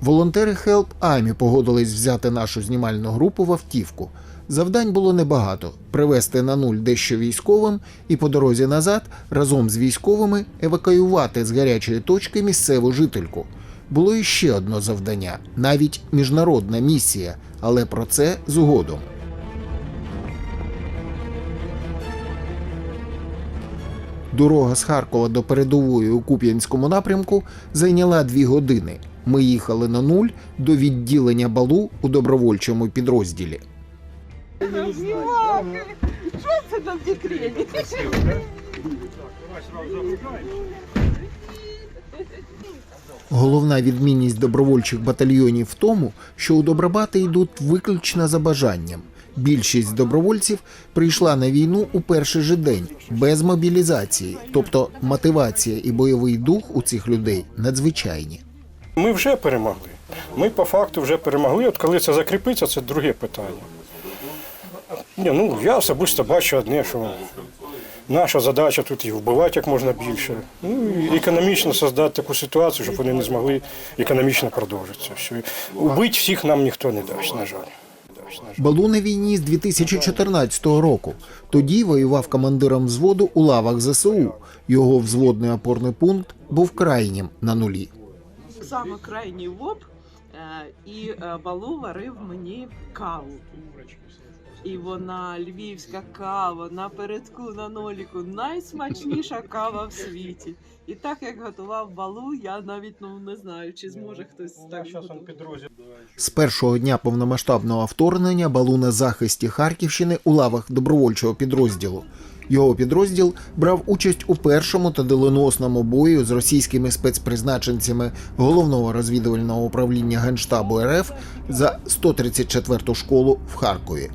Волонтери Help Army погодились взяти нашу знімальну групу в автівку. Завдань було небагато: привезти на нуль дещо військовим і по дорозі назад разом з військовими евакуювати з гарячої точки місцеву жительку. Було іще одне завдання, навіть міжнародна місія, але про це згодом. Дорога з Харкова до передової у Куп'янському напрямку зайняла дві години. Ми їхали на нуль до відділення балу у добровольчому підрозділі. Що це там? Головна відмінність добровольчих батальйонів в тому, що у добробати йдуть виключно за бажанням. Більшість добровольців прийшла на війну у перший же день без мобілізації, тобто мотивація і бойовий дух у цих людей надзвичайні. Ми вже перемогли. Ми по факту вже перемогли. От коли це закріпиться, це друге питання. Ні, ну я особисто бачу одне, що наша задача тут їх вбивати як можна більше. Ну і економічно создати таку ситуацію, щоб вони не змогли економічно продовжитися. Убити всіх нам ніхто не. Дасть, на жаль. Балу на війні з 2014 року. Тоді воював командиром взводу у лавах ЗСУ. Його взводний опорний пункт був крайнім на нулі. Саме крайній ВОП, е, і е, Балу варив мені каву. І вона львівська кава напередку на ноліку, найсмачніша кава в світі. І так як готував балу, я навіть ну не знаю, чи зможе хтось так готувати. З першого дня повномасштабного вторгнення Балу на захисті Харківщини у лавах добровольчого підрозділу. Його підрозділ брав участь у першому та доленосному бою з російськими спецпризначенцями головного розвідувального управління Генштабу РФ за 134-ту школу в Харкові.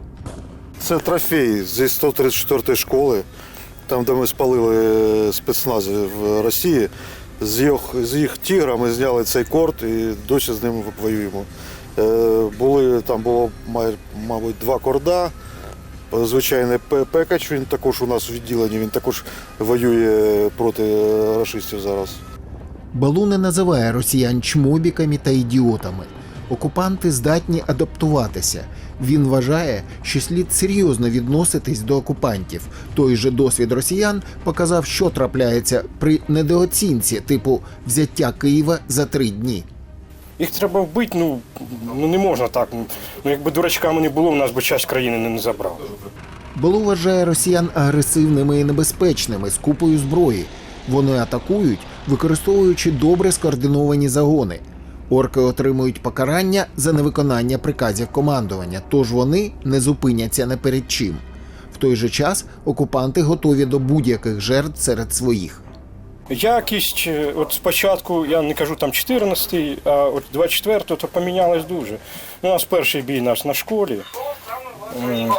Це трофей зі 134-ї школи, там, де ми спалили спецназ в Росії. З їх, з їх тігра зняли цей корт і досі з ним воюємо. Е, були, там було, мабуть, два корда. Звичайний П- пекач, він також у нас у відділенні, він також воює проти рашистів зараз. Балу не називає росіян чмобіками та ідіотами. Окупанти здатні адаптуватися. Він вважає, що слід серйозно відноситись до окупантів. Той же досвід росіян показав, що трапляється при недооцінці, типу взяття Києва за три дні. Їх треба вбити, ну, ну не можна так. Ну, якби дурачками не було, у нас би часть країни не, забрали. Балу вважає росіян агресивними і небезпечними з купою зброї. Вони атакують, використовуючи добре скоординовані загони. Орки отримують покарання за невиконання приказів командування, тож вони не зупиняться не перед чим. В той же час окупанти готові до будь-яких жертв серед своїх. Якість, е, от спочатку, я не кажу там 14-й, а от 24-го, то помінялось дуже. Ну, у нас перший бій наш на школі.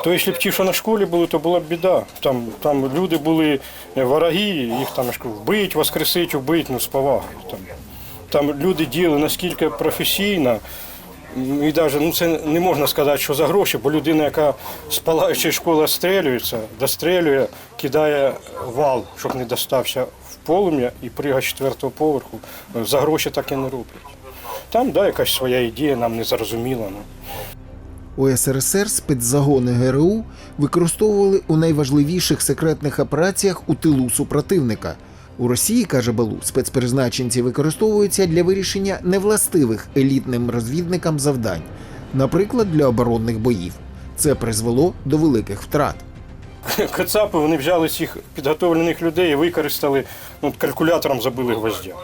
То якщо б ті, що на школі були, то була б біда. Там, там люди були е, вороги, їх там вбить, воскресить, вбить, ну з повагою. Там, там люди діяли наскільки професійно. І навіть ну, це не можна сказати, що за гроші, бо людина, яка з палаючої школи стрілюється, дострілює, кидає вал, щоб не достався в полум'я і пригає з четвертого поверху. За гроші так і не роблять. Там да, якась своя ідея, нам не зрозуміла. Ну. У СРСР спецзагони ГРУ використовували у найважливіших секретних операціях у тилу супротивника. У Росії, каже Балу, спецпризначенці використовуються для вирішення невластивих елітним розвідникам завдань, наприклад, для оборонних боїв. Це призвело до великих втрат. Кацапи вони взяли цих підготовлених людей і використали, ну, калькулятором забили гвоздя.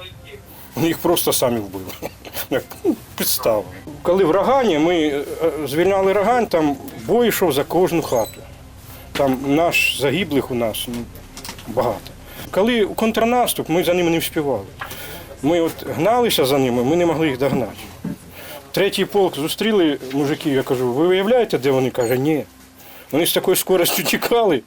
Вони їх просто самі вбили. Ну, підстава. Коли в Рогані ми е, е, звільняли Рогань, там бой йшов за кожну хату. Там наш загиблих у нас ну, багато. Коли контрнаступ, ми за ними не вспівали. Ми от гналися за ними, ми не могли їх догнати. Третій полк зустріли мужиків, я кажу, ви виявляєте, де вони? Каже, ні. Вони з такою скоростю тікали.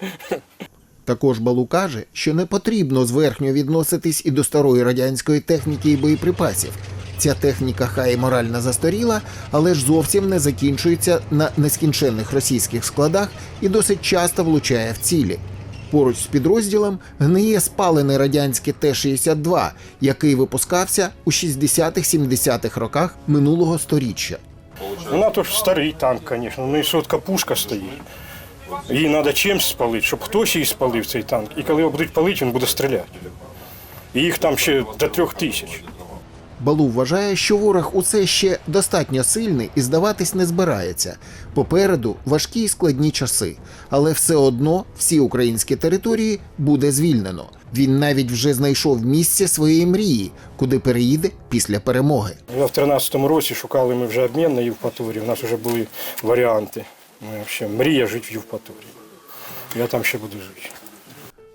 Також Балу каже, що не потрібно зверхньо відноситись і до старої радянської техніки і боєприпасів. Ця техніка хай і морально застаріла, але ж зовсім не закінчується на нескінченних російських складах і досить часто влучає в цілі. Поруч з підрозділом гниє спалений радянський Т-62, який випускався у 60-70-х роках минулого сторіччя. Вона то ж старий танк, звісно, ну і сотка пушка стоїть. Її треба чимось спалити, щоб хтось її спалив цей танк. І коли його будуть палити, він буде стріляти. І їх там ще до трьох тисяч. Балу вважає, що ворог усе ще достатньо сильний і здаватись не збирається. Попереду важкі і складні часи, але все одно всі українські території буде звільнено. Він навіть вже знайшов місце своєї мрії, куди переїде після перемоги. Я в 13-му році шукали ми вже обмін на Євпаторію. У нас вже були варіанти. Ми взагалі мрія жити в Євпаторії. Я там ще буду жити.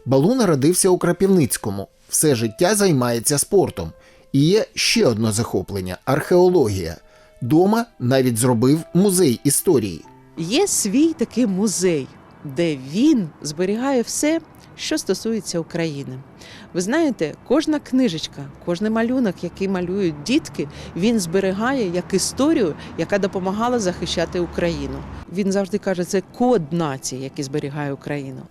Балу народився у Крапівницькому. Все життя займається спортом. І є ще одне захоплення археологія. Дома навіть зробив музей історії. Є свій такий музей, де він зберігає все, що стосується України. Ви знаєте, кожна книжечка, кожен малюнок, який малюють дітки, він зберігає як історію, яка допомагала захищати Україну. Він завжди каже, це код нації, який зберігає Україну.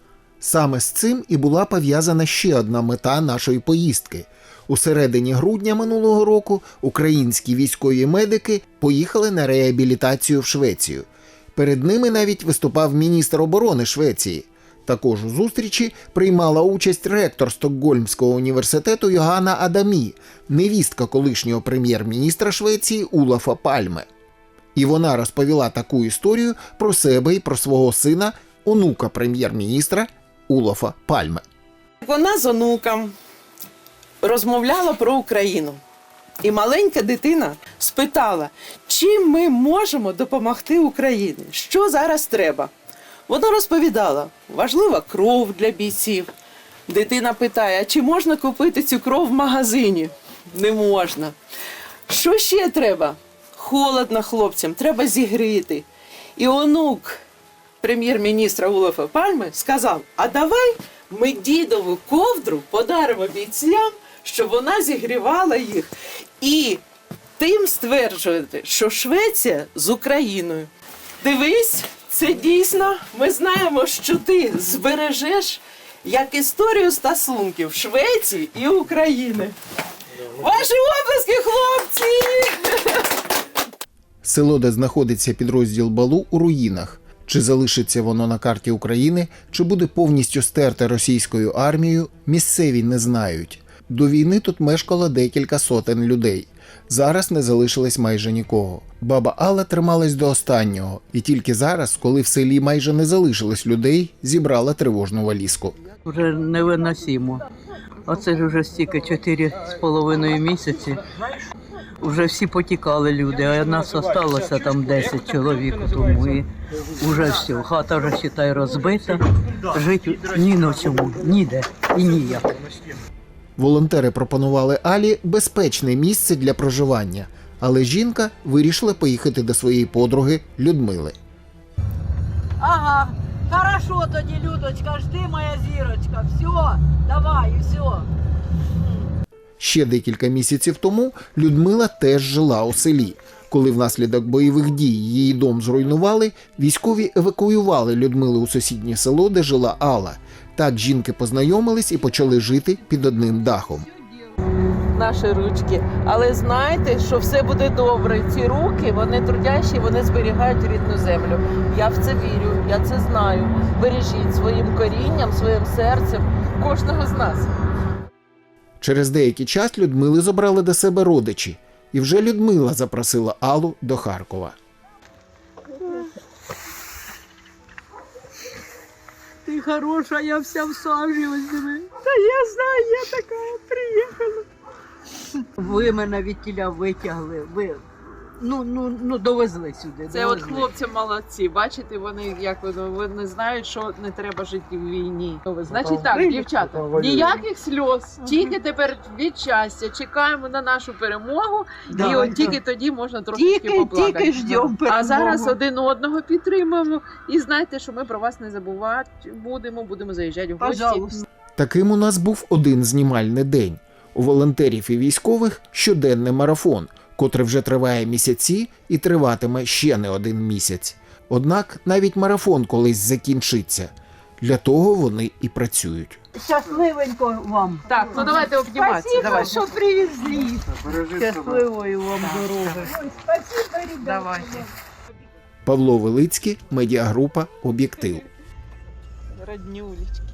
Саме з цим і була пов'язана ще одна мета нашої поїздки. У середині грудня минулого року українські військові медики поїхали на реабілітацію в Швецію. Перед ними навіть виступав міністр оборони Швеції. Також у зустрічі приймала участь ректор Стокгольмського університету Йоганна Адамі, невістка колишнього прем'єр-міністра Швеції Улафа Пальме. І вона розповіла таку історію про себе і про свого сина, онука прем'єр-міністра Улафа Пальме. Вона з онуком розмовляла про Україну. І маленька дитина спитала, чим ми можемо допомогти Україні, що зараз треба. Вона розповідала, важлива кров для бійців. Дитина питає, чи можна купити цю кров в магазині? Не можна. Що ще треба? Холодно хлопцям, треба зігріти. І онук прем'єр-міністра Улафа Пальми сказав: А давай ми дідову ковдру подаримо бійцям, щоб вона зігрівала їх. І тим стверджувати, що Швеція з Україною. Дивись, це дійсно. Ми знаємо, що ти збережеш як історію стосунків Швеції і України. Ваші обласки, хлопці! Село, де знаходиться підрозділ Балу, у руїнах. Чи залишиться воно на карті України, чи буде повністю стерте російською армією, місцеві не знають. До війни тут мешкало декілька сотень людей. Зараз не залишилось майже нікого. Баба Алла трималась до останнього, і тільки зараз, коли в селі майже не залишилось людей, зібрала тривожну валізку. вже невиносимо. Оце ж вже стільки чотири з половиною місяці. Вже всі потікали люди, а нас залишилося там 10 чоловік. Тому і вже все. Хата вже считай розбита. Жити ні на чому, ніде і ніяк. Волонтери пропонували Алі безпечне місце для проживання, але жінка вирішила поїхати до своєї подруги Людмили. Ага, хорошо тоді, Людочка, жди, моя зірочка. Все, давай, і все. Ще декілька місяців тому Людмила теж жила у селі. Коли внаслідок бойових дій її дом зруйнували, військові евакуювали Людмилу у сусіднє село, де жила Алла. Так жінки познайомились і почали жити під одним дахом. Наші ручки. Але знайте, що все буде добре. Ці руки вони трудящі, вони зберігають рідну землю. Я в це вірю, я це знаю. Бережіть своїм корінням, своїм серцем кожного з нас. Через деякий час Людмили забрали до себе родичі, і вже Людмила запросила Аллу до Харкова. Ти хороша, я вся в сажі возьми. Та я знаю, я така приїхала. Ви мене від тіля витягли. Ви ну, ну, ну довезли сюди. Це от хлопці молодці. Бачите, вони як воно вони знають, що не треба жити в війні. Значить так, дівчата, ніяких сльоз. Тільки тепер від щастя чекаємо на нашу перемогу, і от тільки тоді можна трошки Тільки, поплакати. тільки ждемо А зараз один одного підтримуємо і знайте, що ми про вас не забувати будемо, будемо заїжджати в гості. Пожалуйста. Таким у нас був один знімальний день. У волонтерів і військових щоденний марафон, котрий вже триває місяці і триватиме ще не один місяць. Однак навіть марафон колись закінчиться. Для того вони і працюють. Щасливенько вам. Так, ну давайте обніматися. Давай. що привезли. Щасливої вам дороги. Давайте. Павло Велицький, медіагрупа Об'єктив. Роднюлечки.